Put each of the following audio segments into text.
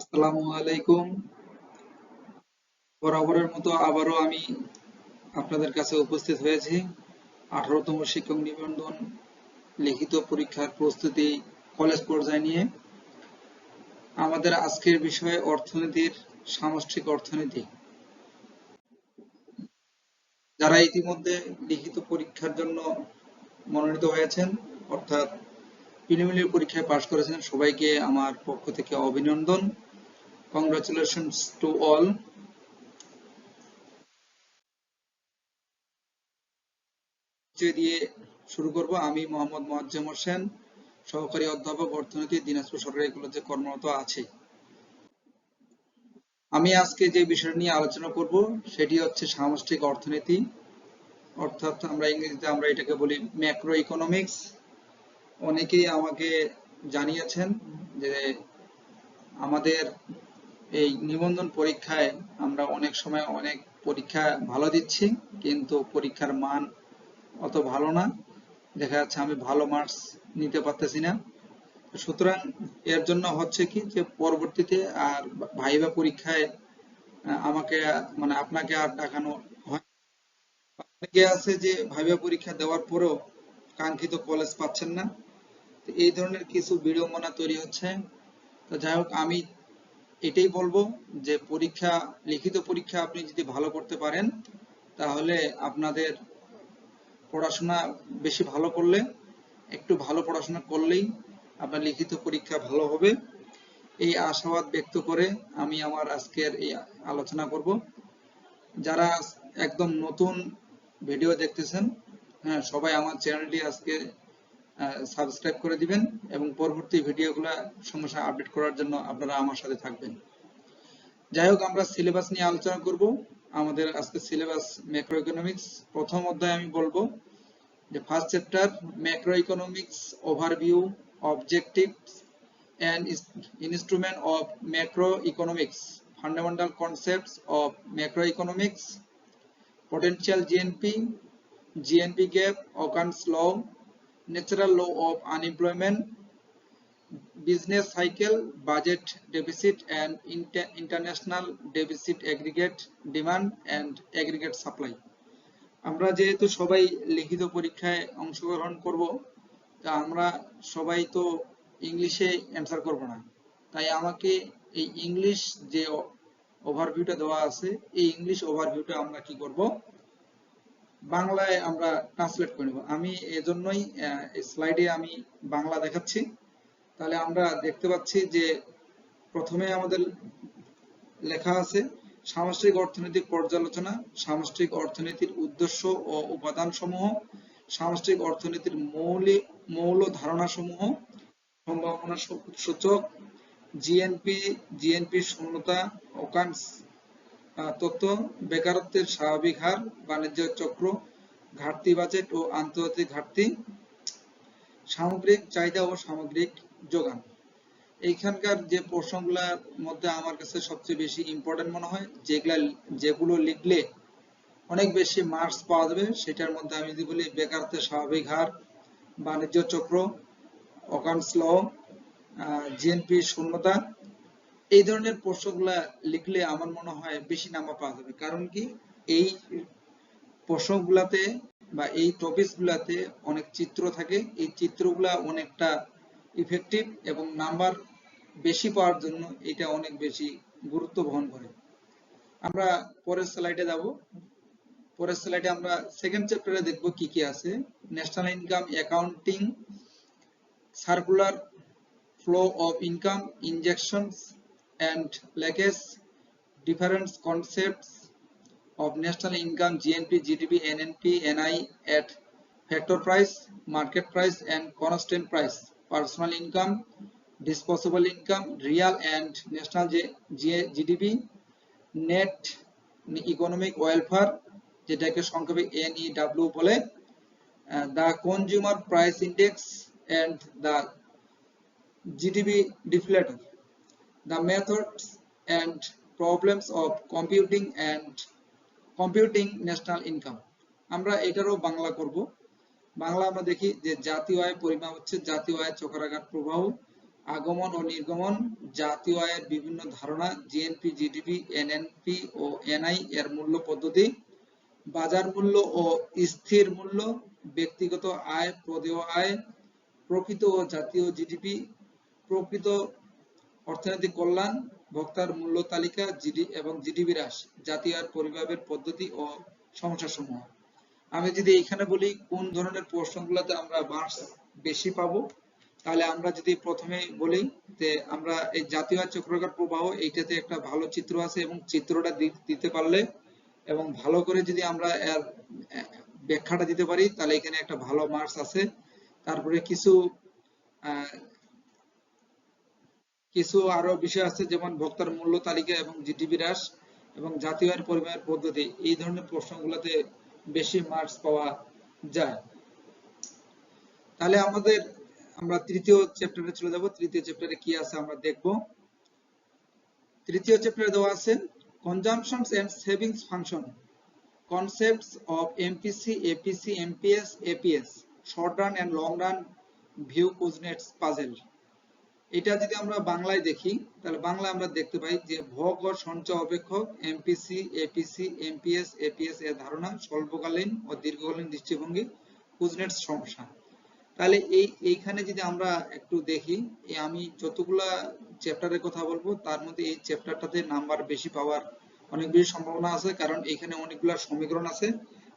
আসসালামু আলাইকুম। বরাবরের মতো আবারও আমি আপনাদের কাছে উপস্থিত হয়েছি। আঠারোতম শিক্ষক নিবন্ধন লিখিত পরীক্ষার প্রস্তুতি কলেজ পর্যায়ে নিয়ে। আমাদের আজকের অর্থনীতির সামষ্টিক অর্থনীতি। যারা ইতিমধ্যে লিখিত পরীক্ষার জন্য মনোনীত হয়েছেন, অর্থাৎ প্রিলিমিনারি পরীক্ষায় পাশ করেছেন, সবাইকে আমার পক্ষ থেকে অভিনন্দন। কংগ্রাচুলেশনস টু অল দিয়ে শুরু করব। আমি মোহাম্মদ মোয়াজ্জেম হোসেন, সহকারী অধ্যাপক অর্থনীতি, দিনাজপুর সরকারি কলেজে কর্মরত আছি। আমি আজকে যে বিষয় নিয়ে আলোচনা করব, সেটি হচ্ছে সামষ্টিক অর্থনীতি। অর্থাৎ আমরা ইংরেজিতে আমরা এটাকে বলি ম্যাক্রো ইকোনমিক্স অনেকেই আমাকে জানিয়েছেন যে আমাদের এই নিবন্ধন পরীক্ষায় আমরা অনেক সময় অনেক পরীক্ষা ভালো দিচ্ছি, কিন্তু পরীক্ষার মান অত ভালো না। দেখা যাচ্ছে আমি ভালো মার্কস নিতে পারতেছি না। সুতরাং এর জন্য হচ্ছে কি যে পরবর্তীতে আর ভাইবা পরীক্ষায় আমাকে মানে আপনাকে আর ডাকানো হয় আছে যে ভাইবা পরীক্ষা দেওয়ার পরেও কাঙ্ক্ষিত কলেজ পাচ্ছেন না। এই ধরনের কিছু বিড়ম্বনা তৈরি হচ্ছে। তো যাই হোক, আমি এটাই বলব যে পরীক্ষা, লিখিত পরীক্ষা আপনি যদি ভালো করতে পারেন, তাহলে আপনাদের পড়াশোনা বেশি ভালো করলে, একটু ভালো পড়াশোনা করলেই আপনার লিখিত পরীক্ষা ভালো হবে। এই আশাবাদ ব্যক্ত করে আমি আমার আজকের এই আলোচনা করব। যারা একদম নতুন ভিডিও দেখতেছেন হ্যাঁ সবাই আমার চ্যানেলটি আজকে সাবস্ক্রাইব করে দিবেন এবং পরবর্তী ভিডিওগুলো সঙ্গে আপডেট করার জন্য আপনারা আমার সাথে থাকবেন। যাই হোক, আমরা সিলেবাস নিয়ে আলোচনা করব। আমাদের আজকে সিলেবাস ম্যাক্রো ইকোনমিক্স প্রথম অধ্যায় আমি বলব যে first chapter macro economics overview objectives and instrument of macroeconomics, fundamental concepts of macroeconomics, potential gnp gnp gap, occurrence law natural law of unemployment business cycle budget deficit and inter international deficit aggregate demand and aggregate supply আমরা যেহেতু সবাই লিখিত পরীক্ষায় অংশগ্রহণ করব তা আমরা সবাই তো ইংলিশে অ্যান্সার করব না তাই আমাকে এই ইংলিশ যে ওভারভিউটা দেওয়া আছে এই ইংলিশ ওভারভিউটা আমরা কি করব বাংলায় আমরা ট্রান্সলেট করে নেব। আমি এজন্যই স্লাইডে আমি বাংলা দেখাচ্ছি। তাহলে আমরা দেখতে পাচ্ছি যে প্রথমে আমাদের লেখা আছে, সামষ্টিক অর্থনৈতিক পর্যালোচনা, সামষ্টিক অর্থনীতির উদ্দেশ্য ও উপাদান সমূহ সামষ্টিক অর্থনীতির মৌলিক মৌল ধারণা সমূহ সম্ভাবনা সূচক জিএনপি জিএনপি শূন্যতা অকান্স তথ্য, বেকারত্বের স্বাভাবিক হার, বাণিজ্য চক্র, ঘাটতি বাজেট ও আন্তর্জাতিক ঘাটতি, সামগ্রিক চাহিদা ও সামগ্রিক যোগান। এইখানকার যে প্রশ্নগুলোর মধ্যে আমার কাছে সবচেয়ে বেশি ইম্পর্টেন্ট মনে হয়, যেগুলা, যেগুলো লিখলে অনেক বেশি মার্কস পাওয়া যাবে, সেটার মধ্যে আমি যদি বলি বেকারত্বের স্বাভাবিক হার, বাণিজ্য চক্র অকান্স ল জিএনপি শূন্যতা এই ধরনের প্রশ্নগুলা লিখলে আমার মনে হয় বেশি নাম্বার পাওয়া যাবে। কারণ কি? এই প্রশ্নগুলাতে বা এই টপিকস গুলাতে অনেক চিত্র থাকে। এই চিত্রগুলা অনেকটা ইফেক্টিভ এবং নাম্বার বেশি পাওয়ার জন্য এটা অনেক বেশি গুরুত্ব বহন করে। আমরা পরের স্লাইডে যাব। পরের স্লাইডে আমরা সেকেন্ড চ্যাপ্টারে দেখব কি কি আছে। National income accounting circular flow of income injections and leakage different concepts of national income gnp gdp nnp ni at factor price market price and constant price personal income disposable income real and national gdp net economic welfare যেটাকে সংক্ষেপে NEW বলে the consumer price index and the GDP deflator. The methods and problems of computing and computing national income. আমরা এটারও বাংলা করব বাংলা আমরা দেখি যে জাতীয় আয় পরিমাপ হচ্ছে জাতীয় আয় চক্রাঘাত প্রবাহ, আগমন ও নির্গমন, জাতীয় আয়ের বিভিন্ন ধারণা জিএনপি জিডিপি এনএনপি ও এনআই এর মূল্য পদ্ধতি, বাজার মূল্য ও স্থির মূল্য, ব্যক্তিগত আয়, প্রদেয় আয়, প্রকৃত ও জাতীয় জিডিপি প্রকৃত অর্থনৈতিক কল্যাণ, ভোক্তার মূল্য তালিকা জিডি এবং জিডিপি হ্রাস জাতীয় আয়ের পরিমাপের পদ্ধতি ও সমস্যা সমূহ আমি যদি এখানে বলি কোন ধরনের প্রশ্নগুলোতে আমরা মার্কস বেশি পাবো, তাহলে আমরা যদি প্রথমে বলি যে আমরা এই জাতীয় চক্রাকার প্রবাহ, এইটাতে একটা ভালো চিত্র আছে এবং চিত্রটা দিতে পারলে এবং ভালো করে যদি আমরা এর ব্যাখ্যাটা দিতে পারি, তাহলে এখানে একটা ভালো মার্কস আছে। তারপরে কিছু কিছু আরও বিষয় আছে যেমন ভোক্তার মূল্য তালিকা এবং জিডিপি হ্রাস এবং জাতীয় আয়ের পরিমাপের পদ্ধতি। এই ধরনের প্রশ্নগুলোতে বেশি মার্কস পাওয়া যায়। তাহলে আমাদের আমরা তৃতীয় চ্যাপ্টারে চলে যাব। তৃতীয় চ্যাপ্টারে কি আছে আমরা দেখব। তৃতীয় চ্যাপ্টারে দেওয়া আছে consumptions and savings function concepts of MPC APC, MPS, APS, short run and long run view Kuznets puzzle. এটা যদি আমরা বাংলায় দেখি, তাহলে বাংলায় আমরা দেখতে পাই যে ভোগ সঞ্চয় অপেক্ষক এমপিসি এপিসি এমপিএস এপিএস এর ধারণা স্বল্পকালীন ও দীর্ঘকালীন দৃষ্টিভঙ্গি কুজনেটস সমস্যা। তাহলে এই, এইখানে যদি আমরা একটু দেখি আমি যতগুলা চ্যাপ্টারের কথা বলব, তার মধ্যে এই চ্যাপ্টারটাতে নাম্বার বেশি পাওয়ার অনেক বেশি সম্ভাবনা আছে, কারণ এখানে অনেকগুলা সমীকরণ আছে।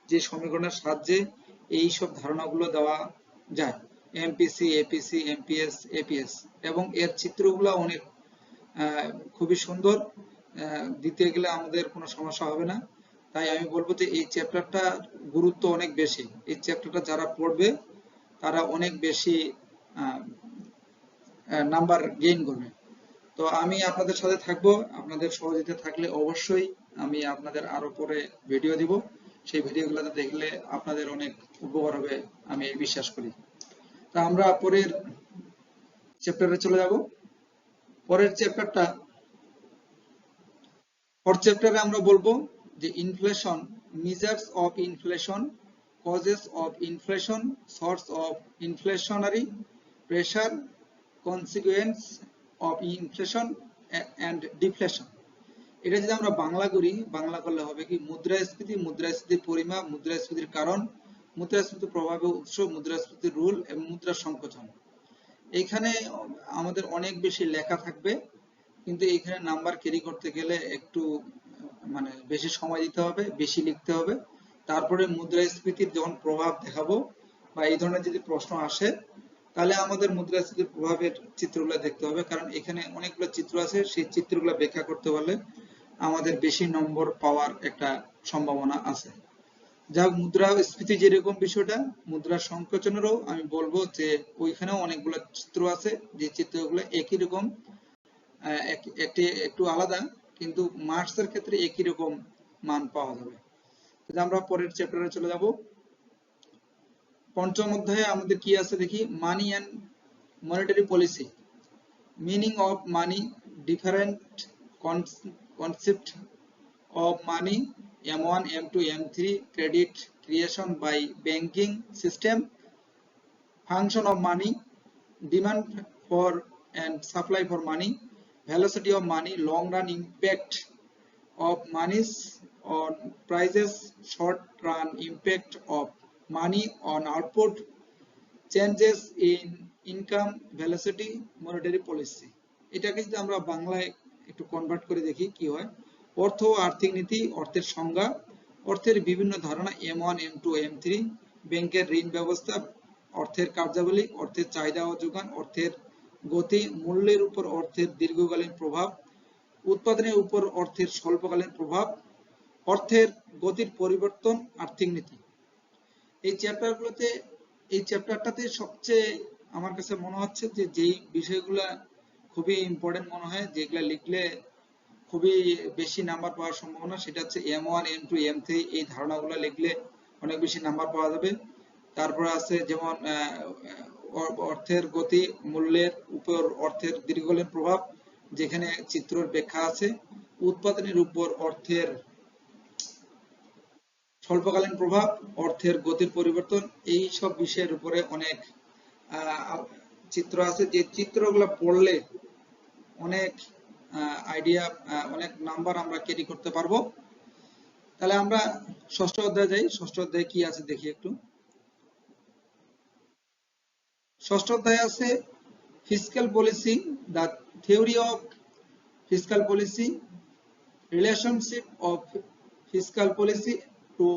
যে সমীকরণের সাহায্যে এই সব ধারণাগুলো দেওয়া যায়। এমপিসি এপিসি এমপিএস এপিএস এবং এর চিত্রগুলো অনেক খুবই সুন্দর। দিতে গেলে আমাদের কোনো সমস্যা হবে না। তাই আমি বলব যে এই চ্যাপ্টারটা গুরুত্ব অনেক বেশি। এই চ্যাপ্টারটা যারা পড়বে, তারা অনেক বেশি নাম্বার গেইন করবে। তো আমি আপনাদের সাথে থাকব। আপনাদের সহযোগিতা থাকলে অবশ্যই আমি আপনাদের আরও পরে ভিডিও দিব। সেই ভিডিওগুলোতে দেখলে আপনাদের অনেক উপকার হবে, আমি বিশ্বাস করি। আমরা পরের চ্যাপ্টারে চলে যাব। পরের চ্যাপ্টারটা পর চ্যাপ্টারে আমরা বলব যে inflation measures of inflation causes of inflation source of inflationary pressure consequence of inflation and deflation এটা যদি আমরা বাংলা করি, বাংলা করলে হবে কি? মুদ্রাস্ফীতি, মুদ্রাস্ফীতির পরিমাপ, মুদ্রাস্ফীতির কারণ মুদ্রাস্ফীতির প্রভাবে উৎস মুদ্রাস্ফীতির রুল এবং মুদ্রা সংকোচন। এইখানে আমাদের অনেক বেশি লেখা থাকবে, কিন্তু এইখানে নাম্বার ক্যারি করতে গেলে একটু মানে বেশি সময় দিতে হবে, বেশি লিখতে হবে। তারপরে মুদ্রাস্ফীতির যখন প্রভাব দেখাবো বা এই ধরনের যদি প্রশ্ন আসে, তাহলে আমাদের মুদ্রাস্ফীতির প্রভাবের চিত্রগুলো দেখতে হবে, কারণ এখানে অনেকগুলো চিত্র আছে, সেই চিত্রগুলো ব্যাখ্যা করতে পারলে আমাদের বেশি নম্বর পাওয়ার একটা সম্ভাবনা আছে। যা হোক মুদ্রাস্ফীতি যেরকম বিষয়টা মুদ্রা সংকোচনেরও আমি বলব যে ওইখানেও অনেকগুলো চিত্র আছে। যে চিত্রগুলো একই রকম একটি একটু আলাদা, কিন্তু মার্কসের ক্ষেত্রে একই রকম মান পাওয়া যাবে। আমরা পরের চ্যাপ্টারে চলে যাব। পঞ্চম অধ্যায়ে আমাদের কি আছে দেখি? Money and monetary policy meaning of money different concept of money m1 m2 m3 credit creation by banking system function of money demand for and supply for money velocity of money long run impact of monies on prices short run impact of money on output changes in income velocity monetary policy এটাকে যদি আমরা বাংলায় একটু convert করে দেখি কি হয় অর্থ আর্থিক নীতি, অর্থের সংজ্ঞা, অর্থের বিভিন্ন ধারণা M one M two M three ব্যাংকের ঋণ ব্যবস্থা, অর্থের কার্যাবলী, অর্থের চাহিদা ও যোগান, অর্থের গতি, মূল্যের উপর অর্থের দীর্ঘকালীন প্রভাব, উৎপাদনের উপর অর্থের স্বল্পকালীন প্রভাব, অর্থের গতির পরিবর্তন, আর্থিক নীতি। এই চ্যাপ্টারগুলোতে এই চ্যাপ্টারটাতে সবচেয়ে আমার কাছে মনে হচ্ছে যে, যেই বিষয়গুলা খুবই ইম্পর্টেন্ট মনে হয়, যেগুলা লিখলে খুবই বেশি নাম্বার পাওয়ার সম্ভাবনা, সেটা হচ্ছে M one M two M three এই ধারণাগুলো লিখলে অনেক বেশি নাম্বার পাওয়া যাবে। তারপরে আছে যেমন অর্থের গতি, মূল্যের উপর অর্থের দীর্ঘকালীন প্রভাব, যেখানে চিত্রের ব্যাখ্যা আছে। উৎপাদনের উপর অর্থের স্বল্পকালীন প্রভাব, অর্থের গতির পরিবর্তন, এই সব বিষয়ের উপরে অনেক চিত্র আছে। যে চিত্রগুলো পড়লে অনেক আইডিয়া অনেক নাম্বার আমরা ক্যারি করতে পারব। তাহলে আমরা ষষ্ঠ অধ্যায় যাই। ষষ্ঠ অধ্যায়ে কি আছে দেখি একটু। ষষ্ঠ অধ্যায় আছে physical policy the theory of fiscal policy relationship of fiscal policy to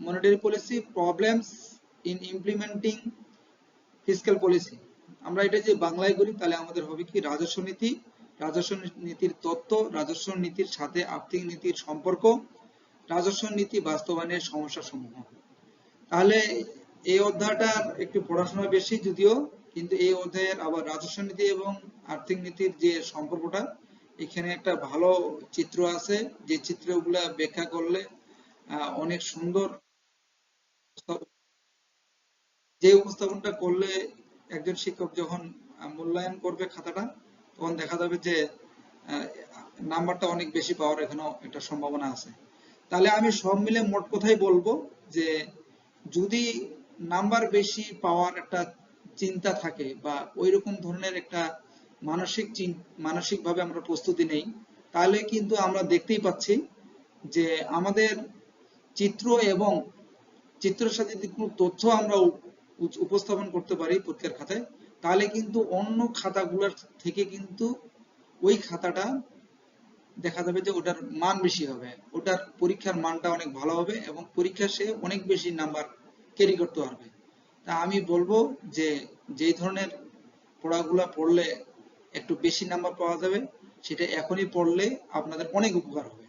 monetary policy problems in implementing physical policy আমরা এটা যে বাংলায় করি, তাহলে আমাদের হবে কি রাজস্ব নীতি রাজস্ব নীতির তত্ত্ব, রাজস্ব নীতির সাথে আর্থিক নীতির সম্পর্ক, রাজস্ব নীতি বাস্তবায়নের সমস্যা সমূহ তাহলে এই অধ্যায়টার একটু পড়াশোনা বেশি যদিও, কিন্তু এই অধ্যায়ের আবার রাজস্ব নীতি এবং আর্থিক নীতির যে সম্পর্কটা, এখানে একটা ভালো চিত্র আছে। যে চিত্রগুলা ব্যাখ্যা করলে অনেক সুন্দর যে উপস্থাপনটা করলে একজন শিক্ষক যখন মূল্যায়ন করবে খাতাটা তখন দেখা যাবে যে নাম্বারটা অনেক বেশি পাওয়ার এখানেও একটা সম্ভাবনা আছে। তাহলে আমি সব মিলে মোট কথাই বলব যে, যদি নাম্বার বেশি পাওয়ার একটা চিন্তা থাকে বা ওই রকম ধরনের একটা মানসিক মানসিক ভাবে আমরা প্রস্তুতি নেই, তাহলে কিন্তু আমরা দেখতেই পাচ্ছি যে আমাদের চিত্র এবং চিত্রের সাথে যদি কোনো তথ্য আমরা উপস্থাপন করতে পারি পরীক্ষার খাতায় তাহলে কিন্তু অন্য খাতাগুলোর থেকে কিন্তু ওই খাতাটা দেখা যাবে যে ওটার মান বেশি হবে। ওটার পরীক্ষার মানটা অনেক ভালো হবে এবং পরীক্ষা সে অনেক বেশি নাম্বার ক্যারি করতে পারবে। তা আমি বলব যে যেই ধরনের পড়াগুলা পড়লে একটু বেশি নাম্বার পাওয়া যাবে, সেটা এখনই পড়লে আপনাদের অনেক উপকার হবে।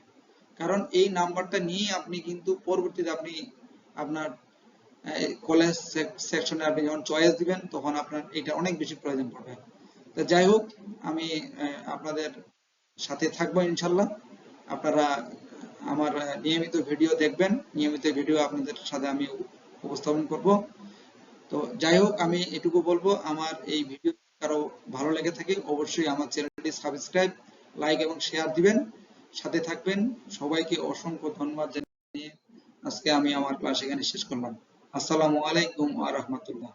কারণ এই নাম্বারটা নিয়ে আপনি কিন্তু পরবর্তীতে আপনি আপনার কলেজ সেকশনে আপনি যখন চয়েস দিবেন, তখন আপনার এটা অনেক বেশি প্রয়োজন পড়বে। তো যাই হোক, আমি আপনাদের সাথে থাকব ইনশাল্লাহ। আপনারা আমার নিয়মিত ভিডিও দেখবেন। নিয়মিত ভিডিও আপনাদের সাথে আমি উপস্থাপন করব। তো যাই হোক, আমি এটুকু বলব, আমার এই ভিডিও কারও ভালো লেগে থাকে, অবশ্যই আমার চ্যানেলটি সাবস্ক্রাইব লাইক এবং শেয়ার দিবেন। সাথে থাকবেন। সবাইকে অসংখ্য ধন্যবাদ জানিয়ে আজকে আমি আমার ক্লাস এখানে শেষ করলাম। আসসালামু আলাইকুম ওয়া রাহমাতুল্লাহ